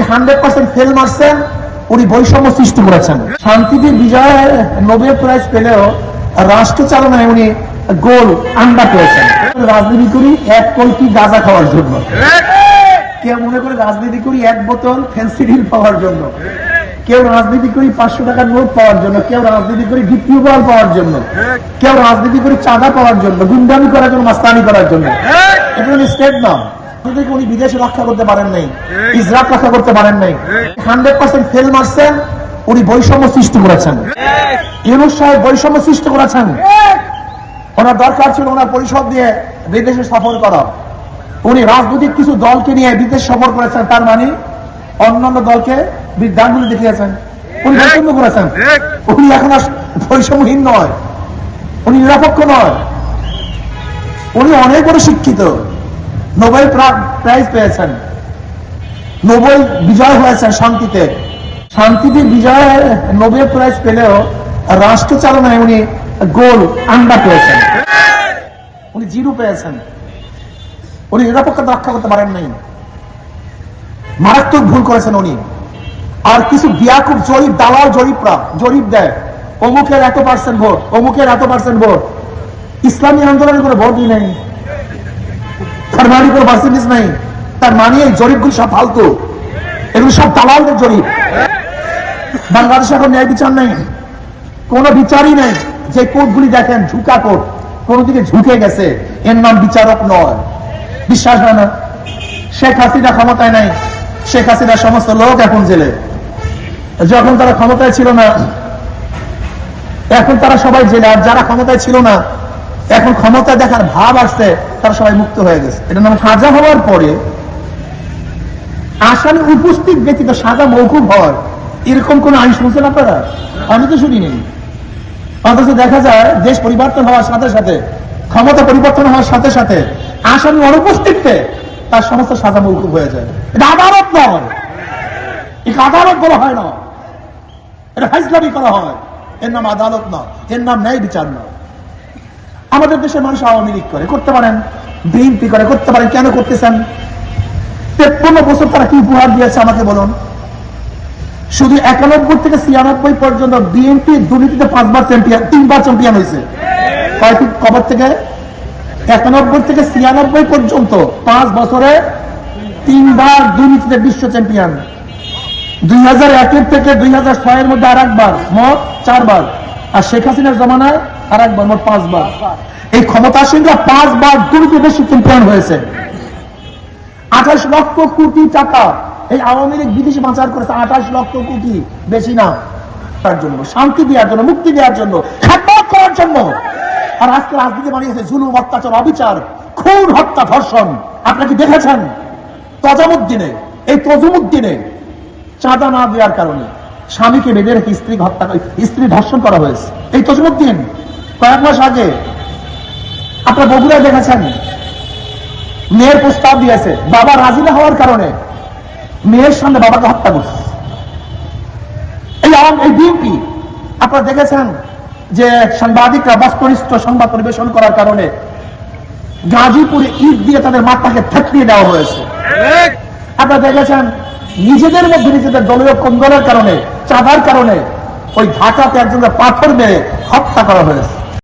উনি hundred percent fail মারছেন, উনি বৈষম্য সৃষ্টি করেছেন। শান্তিতে বিজয় নোবেল প্রাইজ পেলেও রাষ্ট্র চালনায় উনি গোল আন্ডা পেয়েছেন। রাজনীতি করি এক কলকি গাঁজা খাওয়ার জন্য। কেউ মনে করে রাজনীতি করি এক বোতল পাওয়ার জন্য। কেউ রাজনীতি করি পাঁচশো টাকার নোট পাওয়ার জন্য। কেউ রাজনীতি করি দ্বিতীয় বল পাওয়ার জন্য। কেউ রাজনীতি করি চাঁদা পাওয়ার জন্য। গুন্ডামি করার জন্য, মাস্তানি করার জন্য। এটা স্টেট নাম উনি বিদেশে রক্ষা করতে পারেন নাই ইসরাক রক্ষা করতে পারেন নাই। হান্ড্রেড পার্সেন্ট ফেল মারছেন উনি বৈষম্য সৃষ্টি করেছেন। ইউনুস সাহেব বৈষম্য সৃষ্টি করেছেন। ওনার দরকার ছিল ওনার পরিষদ দিয়ে বিদেশে সফর করা। উনি রাজনৈতিক কিছু দলকে নিয়ে বিদেশ সফর করেছেন তার মানে অন্যান্য দলকে বিদ্যাঙ্গুলি দেখিয়েছেন। উনি পছন্দ করেছেন। উনি এখন আর বৈষম্যহীন নয়। উনি নিরপেক্ষ নয়। উনি অনেক বড় শিক্ষিত। নোবেল প্রাইজ পেয়েছেন। নোবেল বিজয় হয়েছেন শান্তিতে। শান্তিতে বিজয় নোবেল প্রাইজ পেলেও রাষ্ট্র চালনায় উনি গোল আন্ডা পেয়েছেন। উনি জিরো পেয়েছেন। উনি নিরাপত্তা রক্ষা করতে পারেন নাই। মারাত্মক ভুল করেছেন উনি। আর কিছু বিয়াকুব জরিপ, দালাল জরিপরা জরিপ দেয়। অমুকের এত পার্সেন্ট ভোট অমুকের এত পার্সেন্ট ভোট ইসলামী আন্দোলনের কোনো ভোটই নেই। মানে কোনো পার্সেন্টেজ নাই। তার মানে এই জরিপগুলি সব ফালতু। এগুলো সব দালালদের জরিপ। বাংলাদেশে এখন ন্যায় বিচার নেই। বিচারই নেই। যে কোর্টগুলি দেখেন, ঝুঁকা কোর্ট কোন দিকে ঝুঁকে গেছে। এর নাম বিচারক নয়। বিশ্বাস হয় না। শেখ হাসিনা ক্ষমতায় নাই। শেখ হাসিনার সমস্ত লোক এখন জেলে। যখন তারা ক্ষমতায় ছিল না, এখন তারা সবাই জেলে। আর যারা ক্ষমতায় ছিল না এখন ক্ষমতা দেখার ভাব আসছে, তারা সবাই মুক্ত হয়ে গেছে। এটা নাম সাজা হওয়ার পরে আসামি উপস্থিত ব্যতীত সাজা মৌকুব হয় এরকম কোন আইন শুনছেন আপনারা? আমি তো শুনিনি। অথচ দেখা যায়, দেশ পরিবর্তন হওয়ার সাথে সাথে, ক্ষমতা পরিবর্তন হওয়ার সাথে সাথে, আসামি অনুপস্থিতিতে তার সমস্ত সাজা মৌকুব হয়ে যায়। এটা আদালত নয়। এটা আদালত বলা হয় না। এটা ফাইসলামি করা হয়। এর নাম আদালত না এর নাম ন্যায় বিচার না আমাদের দেশের মানুষ আওয়ামী লীগ করে, করতে পারেন, বিএনপি করে, করতে পারেন, কেন করতেছেন? তেপ্পন্ন বছর তারা কি উপহার দিয়েছে আমাকে বলুন? শুধু একানব্বই থেকে ছিয়ানব্বই পর্যন্ত বিএনপি দুর্নীতিতে পাঁচবার চ্যাম্পিয়ন তিনবার চ্যাম্পিয়ন হয়েছে। কয়েকটি কবর থেকে? একানব্বই থেকে ছিয়ানব্বই পর্যন্ত পাঁচ বছরে তিনবার দুর্নীতিতে বিশ্ব চ্যাম্পিয়ন দুই হাজার একের থেকে দুই হাজার ছয়ের মধ্যে আর একবার মোট চারবার। আর শেখ হাসিনার জমানায় আর একবার মোট পাঁচবার। এই ক্ষমতাসীনরা পাঁচবার হয়েছে। আঠাশ লক্ষ কোটি টাকা। এই আওয়ামী লীগ বিদেশে করেছে আঠাশ লক্ষ কোটি। বেশি না। তার জন্য, শান্তি দেওয়ার জন্য, মুক্তি দেওয়ার জন্য করার জন্য। আর আজকে রাজনীতি বানিয়েছে জুলুম, অত্যাচার, অবিচার, খুন, হত্যা, ধর্ষণ। আপনারা কি দেখেছেন? তজামুদ্দিনে, এই তজুমুদ্দিনে চাঁদা না দেওয়ার কারণে স্বামীকে বেঁধে রেখে স্ত্রী হত্যা স্ত্রী ধর্ষণ করা হয়েছে। এই তজুমুদ্দিন কয়েক মাস আগে আপনারা বগুড়ায় দেখেছেন? মেয়ের প্রস্তাব দিয়েছে, বাবা রাজি না হওয়ার কারণে মেয়ের সামনে বাবাকে হত্যা করছে। এই আওয়াম- এই বিএনপি আপনারা দেখেছেন যে সাংবাদিকরা বস্তুনিষ্ঠ সংবাদ পরিবেশন করার কারণে গাজীপুরে ঈদ দিয়ে তাদের মাথাকে থেতলিয়ে দেওয়া হয়েছে। আপনারা দেখেছেন নিজেদের মধ্যে নিজেদের দলীয় কন্দলের কারণে, চাঁদার কারণে ওই ঢাকাতে একজনের পাথর মেরে হত্যা করা হয়েছে।